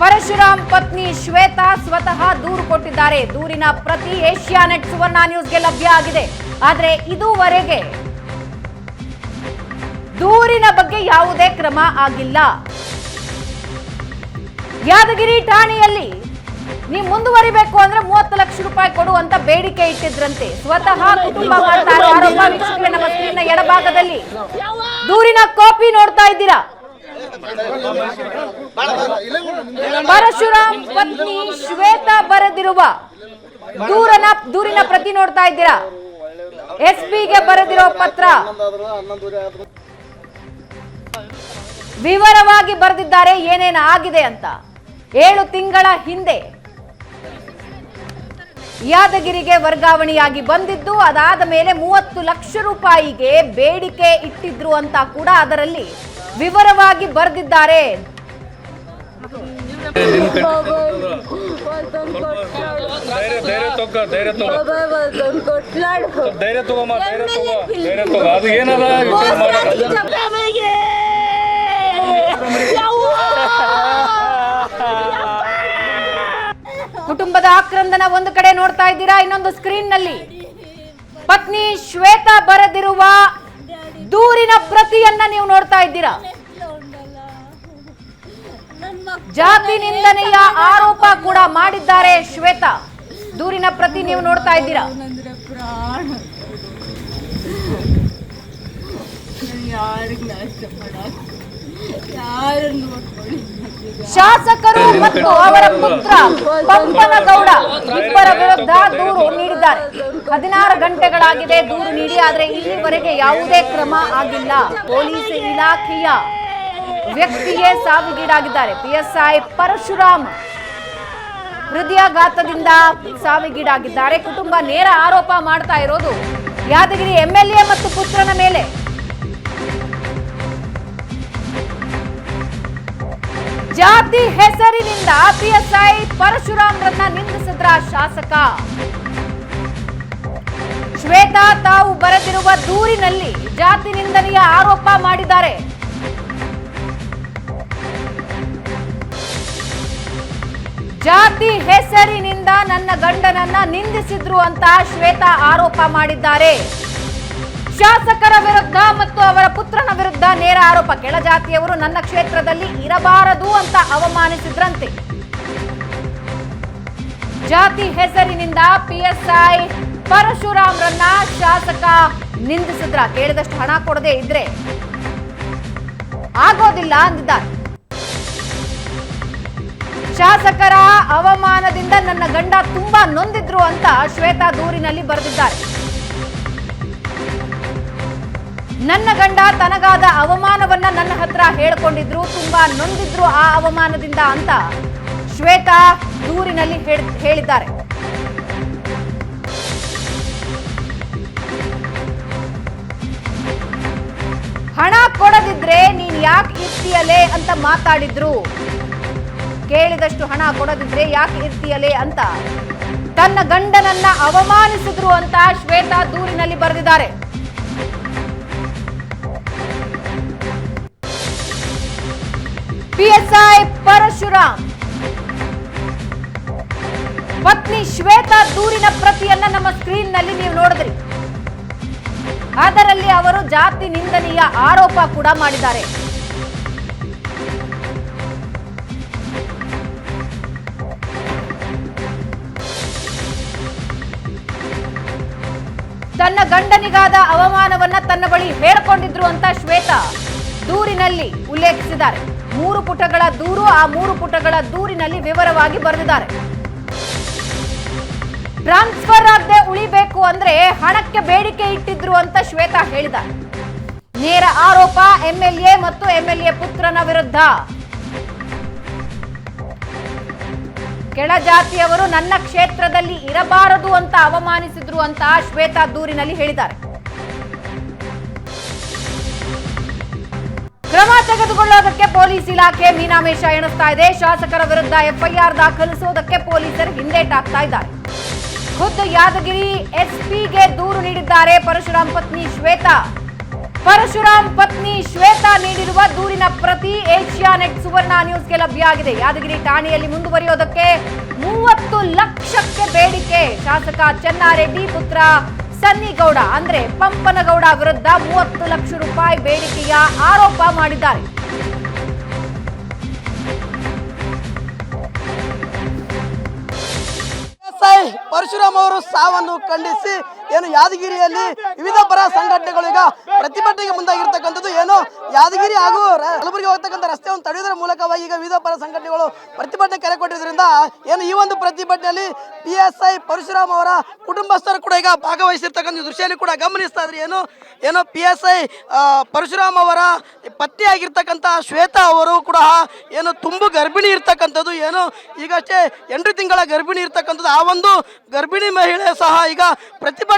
ಪರಶುರಾಮ್ ಪತ್ನಿ ಶ್ವೇತಾ ಸ್ವತಃ ದೂರು ಕೊಟ್ಟಿದ್ದಾರೆ. ದೂರಿನ ಪ್ರತಿ ಏಷ್ಯಾನೆಟ್ ಸುವರ್ಣ ನ್ಯೂಸ್ಗೆ ಲಭ್ಯ ಆಗಿದೆ. ಆದರೆ ಇದುವರೆಗೆ ದೂರಿನ ಬಗ್ಗೆ ಯಾವುದೇ ಕ್ರಮ ಆಗಿಲ್ಲ. ಯಾದಗಿರಿ ಠಾಣೆಯಲ್ಲಿ ನೀವು ಮುಂದುವರಿಬೇಕು ಅಂದ್ರೆ ಮೂವತ್ತು ಲಕ್ಷ ರೂಪಾಯಿ ಕೊಡುವಂತ ಬೇಡಿಕೆ ಇಟ್ಟಿದ್ರಂತೆ. ಸ್ವತಃ ಕುಟುಂಬ ಮಾಡ್ತಾರೆ ಆರೋಪ ವೀಕ್ಷಕರೇ ನಮ್ಮ ಸ್ಕ್ರೀನ್ನ ಎಡಭಾಗದಲ್ಲಿ ದೂರಿನ ಕಾಪಿ ನೋಡ್ತಾ ಇದ್ದೀರಾ? ಪರಶುರಾಮ್ ಪತ್ನಿ ಶ್ವೇತಾ ಬರೆದಿರುವ ದೂರನ ದೂರಿನ ಪ್ರತಿ ನೋಡ್ತಾ ಇದ್ದೀರಾ? ಎಸ್ ಪಿಗೆ ಬರೆದಿರೋ ಪತ್ರ ವಿವರವಾಗಿ ಬರೆದಿದ್ದಾರೆ, ಏನೇನು ಆಗಿದೆ ಅಂತ. ಏಳು ತಿಂಗಳ ಹಿಂದೆ ಯಾದಗಿರಿಗೆ ವರ್ಗಾವಣೆಯಾಗಿ ಬಂದಿದ್ದು, ಅದಾದ ಮೇಲೆ ಮೂವತ್ತು ಲಕ್ಷ ರೂಪಾಯಿಗೆ ಬೇಡಿಕೆ ಇಟ್ಟಿದ್ರು ಅಂತ ಕೂಡ ಅದರಲ್ಲಿ ವಿವರವಾಗಿ ಬರೆದಿದ್ದಾರೆ. ಕುಟುಂಬದ ಆಕ್ರಂದನ ಒಂದು ಕಡೆ ನೋಡ್ತಾ ಇದ್ದೀರಾ ಇನ್ನೊಂದು ಸ್ಕ್ರೀನ್ನಲ್ಲಿ. ಪತ್ನಿ ಶ್ವೇತಾ ಬರೆದಿರುವ ದೂರಿನ ಪ್ರತಿಯನ್ನ ನೀವು ನೋಡ್ತಾ ಇದ್ದೀರಾ? ಜಾತಿ ನಿಂದನೆಯ ಆರೋಪ ಕೂಡ ಮಾಡಿದ್ದಾರೆ ಶ್ವೇತಾ. ದೂರಿನ ಪ್ರತಿ ನೀವು ನೋಡ್ತಾ ಇದ್ದೀರಾ? ಯಾರನ್ನು ನೋಡ್ಕೊಳ್ಳಿ. ಶಾಸಕರು ಮತ್ತು ಅವರ ಪುತ್ರ ಪಂಪನಗೌಡ ಇಬ್ಬರ ವಿರುದ್ಧ ದೂರು ನೀಡಿದ್ದಾರೆ. ಹದಿನಾರು ಗಂಟೆಗಳಾಗಿದೆ ದೂರು ನೀಡಿ, ಆದರೆ ಇಲ್ಲಿವರೆಗೆ ಯಾವುದೇ ಕ್ರಮ ಆಗಿಲ್ಲ. ಪೊಲೀಸ್ ಇಲಾಖೆಯ ವ್ಯಕ್ತಿಯೇ ಸಾವಿಗೀಡಾಗಿದ್ದಾರೆ. ಪಿಎಸ್ಐ ಪರಶುರಾಮ್ ಹೃದಯಾಘಾತದಿಂದ ಸಾವಿಗೀಡಾಗಿದ್ದಾರೆ. ಕುಟುಂಬ ನೇರ ಆರೋಪ ಮಾಡ್ತಾ ಇರೋದು ಯಾದಗಿರಿ ಎಂಎಲ್ಎ ಮತ್ತು ಪುತ್ರನ ಮೇಲೆ. ಜಾತಿ ಹೆಸರಿನಿಂದ ಪಿಎಸ್ಐ ಪರಶುರಾಮ್ರನ್ನ ನಿಂದಿಸಿದ್ರ ಶಾಸಕ. ಶ್ವೇತಾ ತಾವು ಬರೆದಿರುವ ದೂರಿನಲ್ಲಿ ಜಾತಿ ನಿಂದನೆಯ ಆರೋಪ ಮಾಡಿದ್ದಾರೆ. ಜಾತಿ ಹೆಸರಿನಿಂದ ನನ್ನ ಗಂಡನನ್ನ ನಿಂದಿಸಿದ್ರು ಅಂತ ಶ್ವೇತಾ ಆರೋಪ ಮಾಡಿದ್ದಾರೆ. ಶಾಸಕರ ವಿರುದ್ಧ ಮತ್ತು ಅವರ ಪುತ್ರನ ವಿರುದ್ಧ ನೇರ ಆರೋಪ. ಕೆಳಜಾತಿಯವರು ನನ್ನ ಕ್ಷೇತ್ರದಲ್ಲಿ ಇರಬಾರದು ಅಂತ ಅವಮಾನಿಸಿದ್ರಂತೆ. ಜಾತಿ ಹೆಸರಿನಿಂದ ಪಿಎಸ್ಐ ಪರಶುರಾಮ್ರನ್ನ ಶಾಸಕ ನಿಂದಿಸಿದ್ರ. ಕೇಳಿದಷ್ಟು ಹಣ ಕೊಡದೆ ಇದ್ರೆ ಆಗೋದಿಲ್ಲ ಅಂದಿದ್ದಾರೆ. ಶಾಸಕರ ಅವಮಾನದಿಂದ ನನ್ನ ಗಂಡ ತುಂಬಾ ನೊಂದಿದ್ರು ಅಂತ ಶ್ವೇತಾ ದೂರಿನಲ್ಲಿ ಬರೆದಿದ್ದಾರೆ. ನನ್ನ ಗಂಡ ತನಗಾದ ಅವಮಾನವನ್ನ ನನ್ನ ಹತ್ರ ಹೇಳ್ಕೊಂಡಿದ್ರು, ತುಂಬಾ ನೊಂದಿದ್ರು ಆ ಅವಮಾನದಿಂದ ಅಂತ ಶ್ವೇತಾ ದೂರಿನಲ್ಲಿ ಹೇಳ್- ಹೇಳಿದ್ದಾರೆ. ಹಣ ಕೊಡದಿದ್ರೆ ನೀನ್ ಯಾಕೆ ಇರ್ತೀಯಲೇ ಅಂತ ಮಾತಾಡಿದ್ರು. ಕೇಳಿದಷ್ಟು ಹಣ ಕೊಡದಿದ್ರೆ ಯಾಕೆ ಇರ್ತೀಯಲೇ ಅಂತ ತನ್ನ ಗಂಡನನ್ನ ಅವಮಾನಿಸಿದ್ರು ಅಂತ ಶ್ವೇತಾ ದೂರಿನಲ್ಲಿ ಬರೆದಿದ್ದಾರೆ. ಪಿಎಸ್ಐ ಪರಶುರಾಮ್ ಪತ್ನಿ ಶ್ವೇತಾ ದೂರಿನ ಪ್ರತಿಯನ್ನ ನಮ್ಮ ಸ್ಕ್ರೀನ್ನಲ್ಲಿ ನೀವು ನೋಡಿದ್ರಿ. ಅದರಲ್ಲಿ ಅವರು ಜಾತಿ ನಿಂದನೆಯ ಆರೋಪ ಕೂಡ ಮಾಡಿದ್ದಾರೆ. ತನ್ನ ಗಂಡನಿಗಾದ ಅವಮಾನವನ್ನ ತನ್ನ ಬಳಿ ಹೇಳ್ಕೊಂಡಿದ್ರು ಅಂತ ಶ್ವೇತಾ ದೂರಿನಲ್ಲಿ ಉಲ್ಲೇಖಿಸಿದ್ದಾರೆ. ಮೂರು ಪುಟಗಳ ದೂರು, ಆ ಮೂರು ಪುಟಗಳ ದೂರಿನಲ್ಲಿ ವಿವರವಾಗಿ ಬರೆದಿದ್ದಾರೆ. ಟ್ರಾನ್ಸ್ಫರ್ ಆಗದೆ ಉಳಿಬೇಕು ಅಂದ್ರೆ ಹಣಕ್ಕೆ ಬೇಡಿಕೆ ಇಟ್ಟಿದ್ರು ಅಂತ ಶ್ವೇತಾ ಹೇಳಿದ್ದಾರೆ. ನೇರ ಆರೋಪ, ಎಂಎಲ್ಎ ಮತ್ತು ಎಂಎಲ್ಎ ಪುತ್ರನ ವಿರುದ್ಧ. ಕೆಳಜಾತಿಯವರು ನನ್ನ ಕ್ಷೇತ್ರದಲ್ಲಿ ಇರಬಾರದು ಅಂತ ಅವಮಾನಿಸಿದ್ರು ಅಂತ ಶ್ವೇತಾ ದೂರಿನಲ್ಲಿ ಹೇಳಿದ್ದಾರೆ. ಕ್ರಮ ತೆಗೆದುಕೊಳ್ಳೋದಕ್ಕೆ ಪೊಲೀಸ್ ಇಲಾಖೆ ಮೀನಾಮೇಶ ಎಣಿಸ್ತಾ ಇದೆ. ಶಾಸಕರ ವಿರುದ್ಧ ಎಫ್ಐಆರ್ ದಾಖಲಿಸುವುದಕ್ಕೆ ಪೊಲೀಸರು ಹಿಂದೇಟಾಗ್ತಾ ಇದ್ದಾರೆ. ಖುದ್ದು ಯಾದಗಿರಿ ಎಸ್ಪಿಗೆ ದೂರು ನೀಡಿದ್ದಾರೆ. ಪರಶುರಾಮ್ ಪತ್ನಿ ಶ್ವೇತಾ. ಪರಶುರಾಮ್ ಪತ್ನಿ ಶ್ವೇತಾ ನೀಡಿರುವ ದೂರಿನ ಪ್ರತಿ ಏಷ್ಯಾ ನೆಟ್ ಸುವರ್ಣ ನ್ಯೂಸ್ಗೆ ಲಭ್ಯ ಆಗಿದೆ ಯಾದಗಿರಿ ಠಾಣೆಯಲ್ಲಿ ಮುಂದುವರಿಯೋದಕ್ಕೆ ಮೂವತ್ತು ಲಕ್ಷಕ್ಕೆ ಬೇಡಿಕೆ. ಶಾಸಕ ಚೆನ್ನಾರೆಡ್ಡಿ ಪುತ್ರ ಸನ್ನಿಗೌಡ ಅಂದ್ರೆ ಪಂಪನಗೌಡ ವಿರುದ್ಧ ಮೂವತ್ತು ಲಕ್ಷ ರೂಪಾಯಿ ಬೇಡಿಕೆಯ ಆರೋಪ ಮಾಡಿದ್ದಾರೆ. ಪರಶುರಾಮ್ ಅವರು ಸಾವನ್ನು ಖಂಡಿಸಿ ಏನು ಯಾದಗಿರಿಯಲ್ಲಿ ವಿವಿಧ ಪರ ಸಂಘಟನೆಗಳು ಈಗ ಪ್ರತಿಭಟನೆಗೆ ಮುಂದಾಗಿರ್ತಕ್ಕಂಥದ್ದು ಏನು? ಯಾದಗಿರಿ ಹಾಗೂ ಕಲಬುರಗಿ ಹೋಗ್ತಕ್ಕಂಥ ರಸ್ತೆಯನ್ನು ತಡೆಯುವುದರ ಮೂಲಕವಾಗಿ ಈಗ ವಿವಿಧ ಪರ ಸಂಘಟನೆಗಳು ಪ್ರತಿಭಟನೆ ಕರೆ ಕೊಟ್ಟಿರೋದ್ರಿಂದ ಏನು ಈ ಒಂದು ಪ್ರತಿಭಟನೆಯಲ್ಲಿ ಪಿ ಎಸ್ ಐ ಪರಶುರಾಮ್ ಅವರ ಕುಟುಂಬಸ್ಥರು ಕೂಡ ಈಗ ಭಾಗವಹಿಸಿರ್ತಕ್ಕಂಥ ದೃಶ್ಯದಲ್ಲಿ ಕೂಡ ಗಮನಿಸ್ತಾ ಇದ್ರಿ. ಏನು? ಏನು ಪಿ ಎಸ್ ಐ ಪರಶುರಾಮ್ ಅವರ ಪತ್ನಿ ಆಗಿರ್ತಕ್ಕಂಥ ಶ್ವೇತಾ ಅವರು ಕೂಡ ಏನು ತುಂಬು ಗರ್ಭಿಣಿ ಇರ್ತಕ್ಕಂಥದ್ದು. ಏನು? ಈಗಷ್ಟೇ ಎಂಟು ತಿಂಗಳ ಗರ್ಭಿಣಿ ಇರ್ತಕ್ಕಂಥದ್ದು. ಆ ಒಂದು ಗರ್ಭಿಣಿ ಮಹಿಳೆ ಸಹ ಈಗ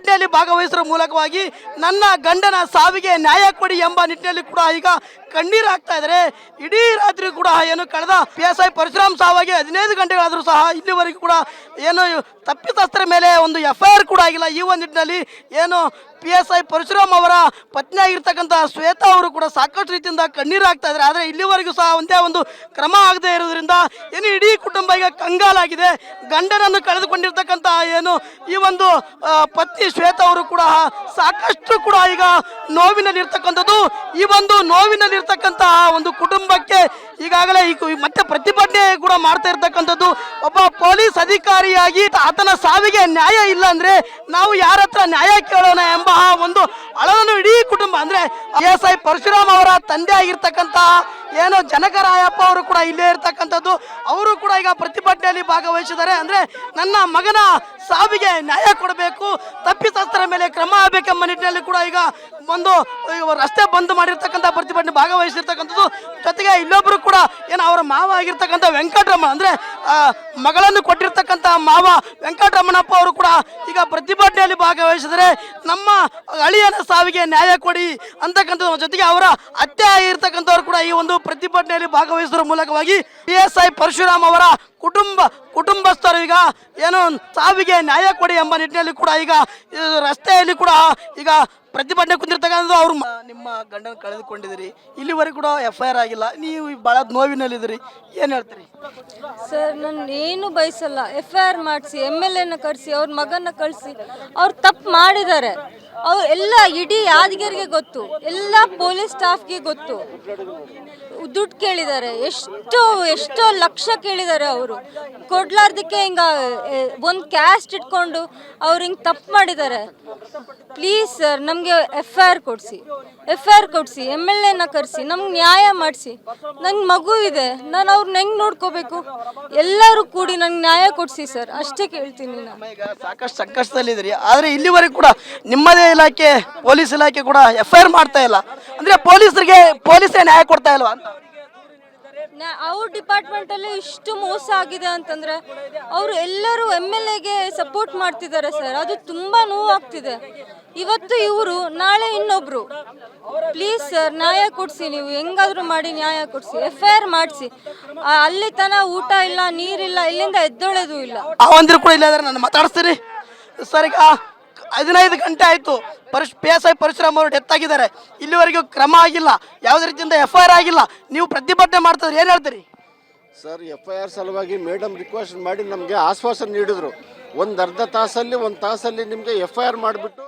ಪ್ರತಿಭಟನೆಯಲ್ಲಿ ಭಾಗವಹಿಸುವ ಮೂಲಕವಾಗಿ ನನ್ನ ಗಂಡನ ಸಾವಿಗೆ ನ್ಯಾಯ ಕೊಡಿ ಎಂಬ ನಿಟ್ಟಿನಲ್ಲಿ ಕೂಡ ಈಗ ಕಣ್ಣೀರು ಹಾಕ್ತಾ ಇದ್ದಾರೆ. ಇಡೀ ರಾತ್ರಿ ಕೂಡ ಏನು ಕಳೆದ ಪಿ ಎಸ್ ಐ ಪರಶುರಾಮ್ ಸಾವಾಗಿ ಹದಿನೈದು ಗಂಟೆಗಳಾದರೂ ಸಹ ಇಲ್ಲಿವರೆಗೂ ಕೂಡ ಏನು ತಪ್ಪಿತಸ್ಥರ ಮೇಲೆ ಒಂದು ಎಫ್ ಐ ಆರ್ ಕೂಡ ಆಗಿಲ್ಲ. ಈ ಒಂದು ನಿಟ್ಟಿನಲ್ಲಿ ಏನು ಪಿ ಎಸ್ ಐ ಪರಶುರಾಮ್ ಅವರ ಪತ್ನಿ ಆಗಿರ್ತಕ್ಕಂಥ ಶ್ವೇತಾ ಅವರು ಕೂಡ ಸಾಕಷ್ಟು ರೀತಿಯಿಂದ ಕಣ್ಣೀರು ಆಗ್ತಾ ಇದ್ದಾರೆ. ಆದರೆ ಇಲ್ಲಿವರೆಗೂ ಸಹ ಒಂದೇ ಒಂದು ಕ್ರಮ ಆಗದೇ ಇರೋದ್ರಿಂದ ಏನು ಇಡೀ ಕುಟುಂಬ ಈಗ ಕಂಗಾಲಾಗಿದೆ. ಗಂಡನನ್ನು ಕಳೆದುಕೊಂಡಿರ್ತಕ್ಕಂಥ ಏನು ಈ ಒಂದು ಪತ್ನಿ ಶ್ವೇತಾ ಅವರು ಕೂಡ ಸಾಕಷ್ಟು ಕೂಡ ಈಗ ನೋವಿನಲ್ಲಿರ್ತಕ್ಕಂಥದ್ದು. ಈ ಒಂದು ನೋವಿನಲ್ಲಿರ್ತಕ್ಕಂತಹ ಒಂದು ಕುಟುಂಬಕ್ಕೆ ಈಗಾಗಲೇ ಈ ಮತ್ತೆ ಪ್ರತಿಭಟನೆ ಕೂಡ ಮಾಡ್ತಾ ಇರ್ತಕ್ಕಂಥದ್ದು. ಒಬ್ಬ ಪೊಲೀಸ್ ಅಧಿಕಾರಿಯಾಗಿ ಆತನ ಸಾವಿಗೆ ನ್ಯಾಯ ಇಲ್ಲ ಅಂದ್ರೆ ನಾವು ಯಾರ ಹತ್ರ ನ್ಯಾಯ ಕೇಳೋಣ ಎಂಬ ಆ ಒಂದು ಅಳವನ್ನು ಇಡೀ ಕುಟುಂಬ, ಅಂದ್ರೆ ಎಸ್ ಐ ಪರಶುರಾಮ್ ಅವರ ತಂದೆ ಆಗಿರ್ತಕ್ಕಂತಹ ಏನು ಜನಕರಾಯಪ್ಪ ಅವರು ಕೂಡ ಇಲ್ಲೇ ಇರ್ತಕ್ಕಂಥದ್ದು, ಅವರು ಕೂಡ ಈಗ ಪ್ರತಿಭಟನೆಯಲ್ಲಿ ಭಾಗವಹಿಸಿದ್ದಾರೆ. ಅಂದ್ರೆ ನನ್ನ ಮಗನ ಸಾವಿಗೆ ನ್ಯಾಯ ಕೊಡಬೇಕು, ತಪ್ಪಿತಸ್ಥರ ಮೇಲೆ ಕ್ರಮ ಆಗಬೇಕೆಂಬ ನಿಟ್ಟಿನಲ್ಲಿ ಕೂಡ ಈಗ ಒಂದು ರಸ್ತೆ ಬಂದ್ ಮಾಡಿರ್ತಕ್ಕಂಥ ಪ್ರತಿಭಟನೆ ಭಾಗವಹಿಸಿರ್ತಕ್ಕಂಥದ್ದು. ಜೊತೆಗೆ ಇಲ್ಲೊಬ್ರು ಕೂಡ ಏನು ಅವರ ಮಾವ ಆಗಿರ್ತಕ್ಕಂಥ ವೆಂಕಟರಮ್ಮ ಅಂದ್ರೆ ಮಗಳನ್ನು ಕೊಟ್ಟಿರ್ತಕ್ಕಂಥ ಮಾವ ವೆಂಕಟರಮಣಪ್ಪ ಅವರು ಕೂಡ ಈಗ ಪ್ರತಿಭಟನೆಯಲ್ಲಿ ಭಾಗವಹಿಸಿದರೆ ನಮ್ಮ ಅಳಿಯನ ಸಾವಿಗೆ ನ್ಯಾಯ ಕೊಡಿ ಅಂತಕ್ಕಂಥದ್ದು. ಜೊತೆಗೆ ಅವರ ಅತ್ತೆ ಆಗಿರ್ತಕ್ಕಂಥವ್ರು ಕೂಡ ಈ ಒಂದು ಪ್ರತಿಭಟನೆಯಲ್ಲಿ ಭಾಗವಹಿಸುವ ಮೂಲಕವಾಗಿ ಪಿ ಎಸ್ ಐ ಪರಶುರಾಮ್ ಅವರ ಕುಟುಂಬ, ಕುಟುಂಬಸ್ಥರು ಈಗ ಏನು ಸಾವಿಗೆ ನ್ಯಾಯ ಕೊಡಿ ಎಂಬ ನಿಟ್ಟಿನಲ್ಲಿ ಕೂಡ ಈಗ ರಸ್ತೆಯಲ್ಲಿ ಕೂಡ ಈಗ ಪ್ರತಿಭಟನೆ ಕುಂದಿರ್ತಕ್ಕಂಥದ್ದು ಅವ್ರು ನಿಮ್ಮ ಗಂಡನ ಕಳೆದುಕೊಂಡಿದ್ದೀರಿ. ಇಲ್ಲಿವರೆಗೂ ಕೂಡ ಎಫ್ ಐ ಆರ್ ಆಗಿಲ್ಲ. ನೀವು ಭಾಳ ನೋವಿನಲ್ಲಿದ್ದೀರಿ. ಏನು ಹೇಳ್ತೀರಿ? ಸರ್, ನಾನು ಏನು ಬಯಸಲ್ಲ. ಎಫ್ ಐ ಆರ್ ಮಾಡಿಸಿ, ಎಂ ಎಲ್ ಎನ ಕರೆಸಿ, ಅವ್ರ ಮಗನ ಕಳಿಸಿ, ಅವ್ರು ತಪ್ಪು ಮಾಡಿದ್ದಾರೆ. ಅವ್ರು ಎಲ್ಲ ಇಡೀ ಯಾದಗಿರಿಗೆ ಗೊತ್ತು. ಎಲ್ಲ ಪೊಲೀಸ್ ಸ್ಟಾಫ್ಗೆ ಗೊತ್ತು. ದುಡ್ಡು ಕೇಳಿದ್ದಾರೆ. ಎಷ್ಟು, ಎಷ್ಟೋ ಲಕ್ಷ ಕೇಳಿದ್ದಾರೆ ಅವರು. ಕೊಡ್ಲಾರ್ದಕ್ಕೆ ಹಿಂಗ ಒಂದು ಕ್ಯಾಸ್ಟ್ ಇಟ್ಕೊಂಡು ಅವ್ರು ಹಿಂಗೆ ತಪ್ಪು ಮಾಡಿದ್ದಾರೆ. ಪ್ಲೀಸ್ ಸರ್ ನಮಗೆ ಎಫ್ ಐ ಆರ್ ಕೊಡಿಸಿ. ಎಫ್ ಐ ಆರ್ ಕೊಡಿಸಿ ಎಂ ಎಲ್ ಎನ ಕರೆಸಿ, ನಮ್ಗೆ ನ್ಯಾಯ ಮಾಡಿಸಿ. ನಂಗೆ ಮಗು ಇದೆ, ನಾನು ಅವ್ರನ್ನ ಹೆಂಗೆ ನೋಡ್ಕೋಬೇಕು? ಎಲ್ಲರೂ ಕೂಡಿ ನಂಗೆ ನ್ಯಾಯ ಕೊಡಿಸಿ ಸರ್ ಅಷ್ಟೇ ಕೇಳ್ತೀನಿ ನಾನು. ಈಗ ಸಾಕಷ್ಟು ಸಂಕಷ್ಟದಲ್ಲಿದ್ದೀರಿ. ಆದರೆ ಇಲ್ಲಿವರೆಗೂ ಕೂಡ ನಿಮ್ಮದೇ ಇಲಾಖೆ, ಪೊಲೀಸ್ ಇಲಾಖೆ ಕೂಡ ಎಫ್ ಐ ಆರ್ ಮಾಡ್ತಾ ಇಲ್ಲ. ಅಂದರೆ ಪೊಲೀಸರಿಗೆ, ಪೊಲೀಸೇ ನ್ಯಾಯ ಕೊಡ್ತಾ ಇಲ್ವಾ ಅಂತ? ನಾ- ಡಿಪಾರ್ಟ್ಮೆಂಟ್ ಅಲ್ಲಿ ಇಷ್ಟು ಮೋಸ ಆಗಿದೆ ಅಂತಂದ್ರೆ ಅವರು ಎಲ್ಲರೂ ಎಂ ಎಲ್ ಎಗೆ ಸಪೋರ್ಟ್ ಮಾಡ್ತಿದ್ದಾರೆ ಸರ್. ಅದು ತುಂಬ ನೋವಾಗ್ತಿದೆ. ಇವತ್ತು ಇವರು, ನಾಳೆ ಇನ್ನೊಬ್ರು. ಪ್ಲೀಸ್ ಸರ್ ನ್ಯಾಯ ಕೊಡಿಸಿ ನೀವು. ಹೆಂಗಾದ್ರೂ ಮಾಡಿ ನ್ಯಾಯ ಕೊಡಿಸಿ. ಎಫ್ ಐ ಆರ್ ಮಾಡಿಸಿ. ಅಲ್ಲಿ ತನ ಊಟ ಇಲ್ಲ, ನೀರಿಲ್ಲ, ಇಲ್ಲಿಂದ ಎದ್ದೊಳೋದು ಇಲ್ಲ. ಆ ಒಂದಿರು ಕೂಡ ಇಲ್ಲ ಇದ್ದಾರೆ ನಾನು ಮಾತಾಡಿಸ್ತೀನಿ. ಸರ್ ಈಗ ಹದಿನೈದು ಗಂಟೆ ಆಯಿತು. ಪರಿಶ್ ಪಿ ಎಸ್ ಐ ಪರಶುರಾಮ್ ಅವರು ಡೆತ್ ಆಗಿದ್ದಾರೆ ಇಲ್ಲಿವರೆಗೂ ಕ್ರಮ ಆಗಿಲ್ಲ. ಯಾವುದೇ ರೀತಿಯಿಂದ ಎಫ್ ಐ ಆರ್ ಆಗಿಲ್ಲ. ನೀವು ಪ್ರತಿಭಟನೆ ಮಾಡ್ತಿದ್ರೆ ಏನು ಹೇಳ್ತೀರಿ? ಸರ್ ಎಫ್ ಐ ಆರ್ ಸಲುವಾಗಿ ಮೇಡಮ್ ರಿಕ್ವೆಸ್ಟ್ ಮಾಡಿ ನಮಗೆ ಆಶ್ವಾಸನೆ ನೀಡಿದರು. ಒಂದು ಅರ್ಧ ತಾಸಲ್ಲಿ, ಒಂದು ತಾಸಲ್ಲಿ ನಿಮಗೆ ಎಫ್ ಐ ಆರ್ ಮಾಡಿಬಿಟ್ಟು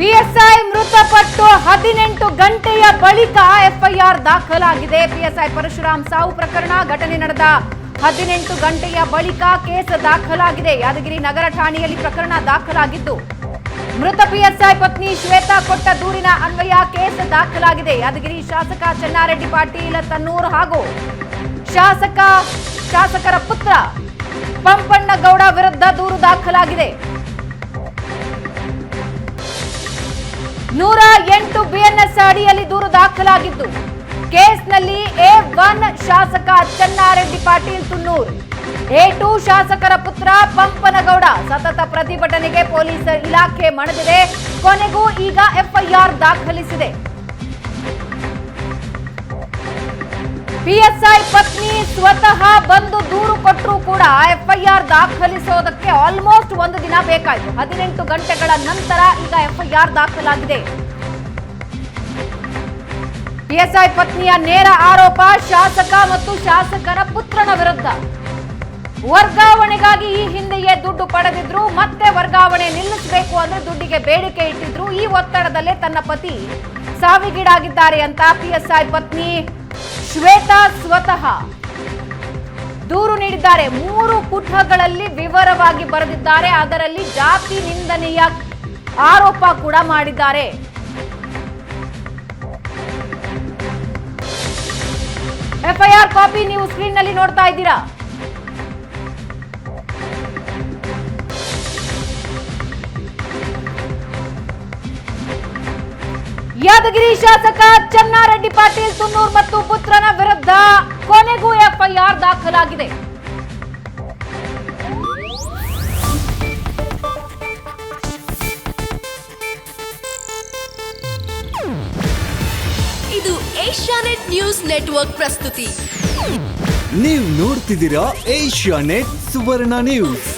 ಪಿಎಸ್ಐ ಮೃತಪಟ್ಟು ಹದಿನೆಂಟು ಗಂಟೆಯ ಬಳಿಕ ಎಫ್ಐಆರ್ ದಾಖಲಾಗಿದೆ. ಪಿಎಸ್ಐ ಪರಶುರಾಮ್ ಸಾವು ಪ್ರಕರಣ ಘಟನೆ ನಡೆದ ಹದಿನೆಂಟು ಗಂಟೆಯ ಬಳಿಕ ಕೇಸ್ ದಾಖಲಾಗಿದೆ. ಯಾದಗಿರಿ ನಗರ ಠಾಣೆಯಲ್ಲಿ ಪ್ರಕರಣ ದಾಖಲಾಗಿದ್ದು, ಮೃತ ಪಿಎಸ್ಐ ಪತ್ನಿ ಶ್ವೇತಾ ಕೊಟ್ಟ ದೂರಿನ ಅನ್ವಯ ಕೇಸ್ ದಾಖಲಾಗಿದೆ. ಯಾದಗಿರಿ ಶಾಸಕ ಚೆನ್ನಾರೆಡ್ಡಿ ಪಾಟೀಲ ತನ್ನೂರು ಹಾಗೂ ಶಾಸಕ, ಶಾಸಕರ ಪುತ್ರ ಪಂಪಣ್ಣಗೌಡ ವಿರುದ್ಧ ದೂರು ದಾಖಲಾಗಿದೆ. ನೂರ ಎಂಟು ಬಿಎನ್ಎಸ್ ಅಡಿಯಲ್ಲಿ ದೂರು ದಾಖಲಾಗಿದ್ದು, ಕೇಸ್ನಲ್ಲಿ ಎ ಒನ್ ಶಾಸಕ ಚನ್ನಾರೆಡ್ಡಿ ಪಾಟೀಲ್ ತುನ್ನೂರ್, ಎ ಟು ಶಾಸಕರ ಪುತ್ರ ಪಂಪನಗೌಡ ಸತತ ಪ್ರತಿಭಟನೆಗೆ ಪೊಲೀಸ್ ಇಲಾಖೆ ಮಣದಿದೆ. ಕೊನೆಗೂ ಈಗ ಎಫ್ಐಆರ್ ದಾಖಲಿಸಿದೆ. ಪಿಎಸ್ಐ ಪತ್ನಿ ಸ್ವತಃ ಬಂದು ದೂರು ಕೊಟ್ಟರೂ ಕೂಡ ಎಫ್ಐಆರ್ ದಾಖಲಿಸೋದಕ್ಕೆ ಆಲ್ಮೋಸ್ಟ್ ಒಂದು ದಿನ ಬೇಕಾಯಿತು. ಹದಿನೆಂಟು ಗಂಟೆಗಳ ನಂತರ ಈಗ ಎಫ್ಐಆರ್ ದಾಖಲಾಗಿದೆ. ಪಿಎಸ್ಐ ಪತ್ನಿಯ ನೇರ ಆರೋಪ, ಶಾಸಕ ಮತ್ತು ಶಾಸಕರ ಪುತ್ರನ ವಿರುದ್ಧ. ವರ್ಗಾವಣೆಗಾಗಿ ಈ ಹಿಂದೆಯೇ ದುಡ್ಡು ಪಡೆದಿದ್ರು, ಮತ್ತೆ ವರ್ಗಾವಣೆ ನಿಲ್ಲಿಸಬೇಕು ಅಂದ್ರೆ ದುಡ್ಡಿಗೆ ಬೇಡಿಕೆ ಇಟ್ಟಿದ್ರು. ಈ ಒತ್ತಡದಲ್ಲೇ ತನ್ನ ಪತಿ ಸಾವಿಗೀಡಾಗಿದ್ದಾರೆ ಅಂತ ಪಿಎಸ್ಐ ಪತ್ನಿ ಶ್ವೇತಾ ಸ್ವತಃ ದೂರು ನೀಡಿದ್ದಾರೆ. ಮೂರು ಪುಟಗಳಲ್ಲಿ ವಿವರವಾಗಿ ಬರೆದಿದ್ದಾರೆ. ಅದರಲ್ಲಿ ಜಾತಿ ನಿಂದನೆಯ ಆರೋಪ ಕೂಡ ಮಾಡಿದ್ದಾರೆ. ಎಫ್ಐಆರ್ ಕಾಪಿ ನೀವು ಸ್ಕ್ರೀನ್ನಲ್ಲಿ ನೋಡ್ತಾ ಇದ್ದೀರಾ? ಯಾದಗಿರಿ ಶಾಸಕ ಚನ್ನಾರೆಡ್ಡಿ ಪಾಟೀಲ್ ತುನ್ನೂರ್ ಮತ್ತು ಪುತ್ರನ ವಿರುದ್ಧ ಕೊನೆಗೂ ಎಫ್ಐಆರ್ ದಾಖಲಾಗಿದೆ. ಇದು ಏಷ್ಯಾನೆಟ್ ನ್ಯೂಸ್ ನೆಟ್ವರ್ಕ್ ಪ್ರಸ್ತುತಿ. ನೀವು ನೋಡ್ತಿದ್ದೀರಾ ಏಷ್ಯಾ ನೆಟ್ ಸುವರ್ಣ ನ್ಯೂಸ್.